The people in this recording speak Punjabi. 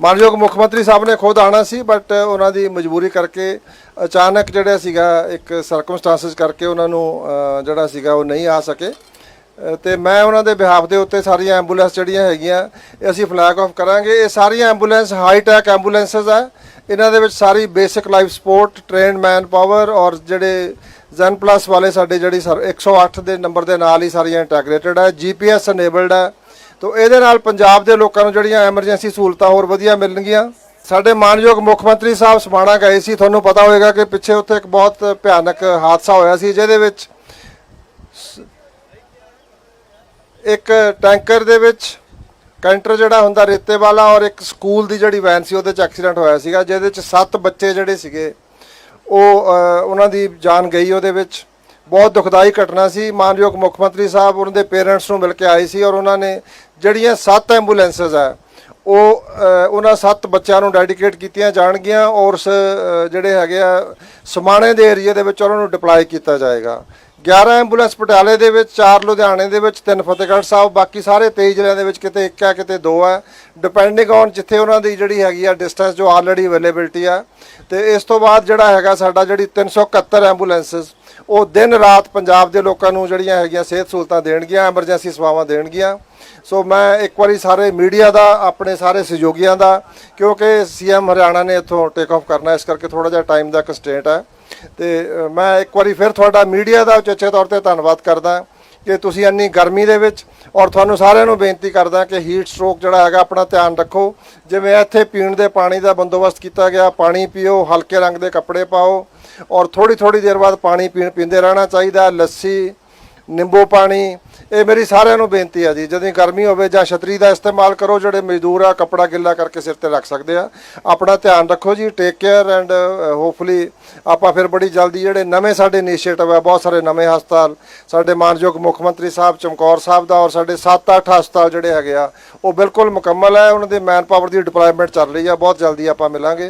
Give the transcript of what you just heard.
ਮਾਨਯੋਗ ਮੁੱਖ ਮੰਤਰੀ ਸਾਹਿਬ ਨੇ ਖੁਦ ਆਣਾ ਸੀ ਬਟ ਉਹਨਾਂ ਦੀ ਮਜਬੂਰੀ ਕਰਕੇ ਅਚਾਨਕ ਜਿਹੜਾ ਸੀਗਾ ਇੱਕ ਸਰਕਮਸਟੈਂਸਸ ਕਰਕੇ ਉਹਨਾਂ ਨੂੰ ਜਿਹੜਾ ਸੀਗਾ ਉਹ ਨਹੀਂ ਆ ਸਕੇ। ਅ, ਤੇ ਮੈਂ ਉਹਨਾਂ ਦੇ ਬਿਹਾਫ ਦੇ ਉੱਤੇ ਸਾਰੀਆਂ ਐਂਬੂਲੈਂਸ ਜਿਹੜੀਆਂ ਹੈਗੀਆਂ ਇਹ ਅਸੀਂ ਫਲੈਗ ਆਫ ਕਰਾਂਗੇ। ਇਹ ਸਾਰੀਆਂ ਐਂਬੂਲੈਂਸ ਹਾਈ ਟੈਕ ਐਂਬੂਲੈਂਸਸ ਆ। ਇਹਨਾਂ ਦੇ ਵਿੱਚ ਸਾਰੀ basic life support trained man power ਔਰ ਜਿਹੜੇ ਜ਼ਨ ਪਲੱਸ ਵਾਲੇ ਸਾਡੇ ਜਿਹੜੀ ਸਰ 108 ਦੇ ਨੰਬਰ ਦੇ ਨਾਲ ਹੀ ਸਾਰੀਆਂ ਇੰਟੈਗ੍ਰੇਟਡ ਹੈ ਜੀਪੀਐਸ ਅਨੇਬਲਡ ਹੈ ਤੋ ਇਹਦੇ ਨਾਲ ਪੰਜਾਬ ਦੇ ਲੋਕਾਂ ਨੂੰ ਜਿਹੜੀਆਂ ਐਮਰਜੈਂਸੀ ਸਹੂਲਤਾਂ ਹੋਰ ਵਧੀਆ ਮਿਲਣਗੀਆਂ। ਸਾਡੇ ਮਾਨਯੋਗ ਮੁੱਖ ਮੰਤਰੀ ਸਾਹਿਬ ਸਮਾਣਾ ਗਏ ਸੀ। ਤੁਹਾਨੂੰ ਪਤਾ ਹੋਵੇਗਾ ਕਿ ਪਿੱਛੇ ਉੱਥੇ ਇੱਕ ਬਹੁਤ ਭਿਆਨਕ ਹਾਦਸਾ ਹੋਇਆ ਸੀ, ਜਿਹਦੇ ਵਿੱਚ ਇੱਕ ਟੈਂਕਰ ਦੇ ਵਿੱਚ ਕੈਂਟਰ ਜਿਹੜਾ ਹੁੰਦਾ ਰੇਤੇ ਵਾਲਾ ਔਰ ਇੱਕ ਸਕੂਲ ਦੀ ਜਿਹੜੀ ਵੈਨ ਸੀ, ਉਹਦੇ ਚ ਐਕਸੀਡੈਂਟ ਹੋਇਆ ਸੀਗਾ, ਜਿਹਦੇ 'ਚ ਸੱਤ ਬੱਚੇ ਜਿਹੜੇ ਸੀਗੇ, ਉਹ ਉਹਨਾਂ ਦੀ ਜਾਨ ਗਈ ਉਹਦੇ ਵਿੱਚ। ਬਹੁਤ ਦੁਖਦਾਈ ਘਟਨਾ ਸੀ। ਮਾਨਯੋਗ ਮੁੱਖ ਮੰਤਰੀ ਸਾਹਿਬ, ਉਹਨਾਂ ਦੇ ਪੇਰੈਂਟਸ ਨੂੰ ਮਿਲ ਕੇ ਆਏ ਸੀ ਔਰ ਉਹਨਾਂ ਨੇ ਜਿਹੜੀਆਂ ਸੱਤ ਐਂਬੂਲੈਂਸਸ ਆ, ਉਹ ਉਹਨਾਂ ਸੱਤ ਬੱਚਿਆਂ ਨੂੰ ਡੈਡੀਕੇਟ ਕੀਤੀਆਂ ਜਾਣਗੀਆਂ ਔਰ ਉਸ ਜਿਹੜੇ ਹੈਗੇ ਆ, ਸਮਾਣੇ ਦੇ ਏਰੀਆ ਦੇ ਵਿੱਚ ਉਹਨਾਂ ਨੂੰ ਡਿਪਲਾਈ ਕੀਤਾ ਜਾਏਗਾ। 11 ਐਂਬੂਲੈਂਸ ਪਟਿਆਲੇ ਦੇ ਵਿੱਚ 4 ਲੁਧਿਆਣੇ ਦੇ ਵਿੱਚ 3 ਫਤਿਹਗੜ੍ਹ ਸਾਹਿਬ, ਬਾਕੀ ਸਾਰੇ 23 ਜ਼ਿਲ੍ਹਿਆਂ ਦੇ ਵਿੱਚ ਕਿਤੇ ਇੱਕ ਹੈ ਕਿਤੇ ਦੋ ਹੈ ਡਿਪੈਂਡਿੰਗ ਔਨ ਜਿੱਥੇ ਉਹਨਾਂ ਦੀ ਜਿਹੜੀ ਹੈਗੀ ਆ ਡਿਸਟੈਂਸ ਜੋ ਆਲਰੇਡੀ ਅਵੇਲੇਬਿਲਟੀ ਆ। ਤੇ ਇਸ ਤੋਂ ਬਾਅਦ ਜਿਹੜਾ ਹੈਗਾ ਸਾਡਾ ਜਿਹੜੀ 371 ਐਂਬੂਲੈਂਸਸ ਉਹ ਦਿਨ ਰਾਤ ਪੰਜਾਬ ਦੇ ਲੋਕਾਂ ਨੂੰ ਜਿਹੜੀਆਂ ਹੈਗੀਆਂ ਸਿਹਤ ਸਹੂਲਤਾਂ ਦੇਣਗੀਆਂ ਐਮਰਜੈਂਸੀ ਸੇਵਾਵਾਂ ਦੇਣਗੀਆਂ। ਸੋ ਮੈਂ ਇੱਕ ਵਾਰੀ ਸਾਰੇ ਮੀਡੀਆ ਦਾ, ਆਪਣੇ ਸਾਰੇ ਸਹਿਯੋਗੀਆਂ ਦਾ, ਕਿਉਂਕਿ ਸੀਐਮ ਹਰਿਆਣਾ ਨੇ ਇੱਥੋਂ ਟੇਕ ਆਫ ਕਰਨਾ, ਇਸ ਕਰਕੇ ਥੋੜਾ ਜਿਹਾ ਟਾਈਮ ਦਾ ਕੰਸਟ੍ਰੇਂਟ ਹੈ। ਤੇ ਮੈਂ ਇੱਕ ਵਾਰੀ ਫਿਰ ਤੁਹਾਡਾ ਮੀਡੀਆ ਦਾ ਉਚੇਚੇ ਤੌਰ ਤੇ ਧੰਨਵਾਦ ਕਰਦਾ। ਕਿ ਤੁਸੀਂ ਇੰਨੀ ਗਰਮੀ ਦੇ ਵਿੱਚ, ਔਰ ਤੁਹਾਨੂੰ ਸਾਰਿਆਂ ਨੂੰ ਬੇਨਤੀ ਕਰਦਾ ਕਿ ਹੀਟ ਸਟ੍ਰੋਕ ਜਿਹੜਾ ਹੈਗਾ ਆਪਣਾ ਧਿਆਨ ਰੱਖੋ। ਜਿਵੇਂ ਇੱਥੇ ਪੀਣ ਦੇ ਪਾਣੀ ਦਾ ਬੰਦੋਬਸਤ ਕੀਤਾ ਗਿਆ, ਪਾਣੀ ਪੀਓ, ਹਲਕੇ ਰੰਗ ਦੇ ਕੱਪੜੇ ਪਾਓ, ਔਰ ਥੋੜੀ ਥੋੜੀ ਦੇਰ ਬਾਅਦ ਪਾਣੀ ਪੀਣ, ਪੀਂਦੇ ਰਹਿਣਾ ਚਾਹੀਦਾ, ਲੱਸੀ ਨਿੰਬੂ ਪਾਣੀ, ਇਹ ਮੇਰੀ ਸਾਰਿਆਂ ਨੂੰ ਬੇਨਤੀ ਆ ਜੀ। ਜਦੋਂ ਗਰਮੀ ਹੋਵੇ ਜਾਂ ਛਤਰੀ ਦਾ ਇਸਤੇਮਾਲ ਕਰੋ, ਜਿਹੜੇ ਮਜ਼ਦੂਰ ਆ, ਕੱਪੜਾ ਗਿੱਲਾ ਕਰਕੇ ਸਿਰ ਤੇ ਰੱਖ ਸਕਦੇ ਆ। ਆਪਣਾ ਧਿਆਨ ਰੱਖੋ ਜੀ ਟੇਕ ਕੇਅਰ ਐਂਡ ਹੋਪਫੁਲੀ ਆਪਾਂ ਫਿਰ ਬੜੀ ਜਲਦੀ ਜਿਹੜੇ ਨਵੇਂ ਸਾਡੇ ਇਨੀਸ਼ੀਏਟਿਵ ਆ, ਬਹੁਤ ਸਾਰੇ ਨਵੇਂ ਹਸਪਤਾਲ, ਸਾਡੇ ਮਾਨਯੋਗ ਮੁੱਖ ਮੰਤਰੀ ਸਾਹਿਬ ਚਮਕੌਰ ਸਾਹਿਬ ਦਾ ਔਰ ਸਾਡੇ 7-8 ਹਸਪਤਾਲ ਜਿਹੜੇ ਹੈਗੇ ਆ, ਉਹ ਬਿਲਕੁਲ ਮੁਕੰਮਲ ਹੈ ਉਹਨਾਂ ਦੇ ਮੈਨ ਪਾਵਰ ਦੀ ਡਿਪਲੋਇਮੈਂਟ ਚੱਲ ਰਹੀ ਆ। ਬਹੁਤ ਜਲਦੀ ਆਪਾਂ ਮਿਲਾਂਗੇ।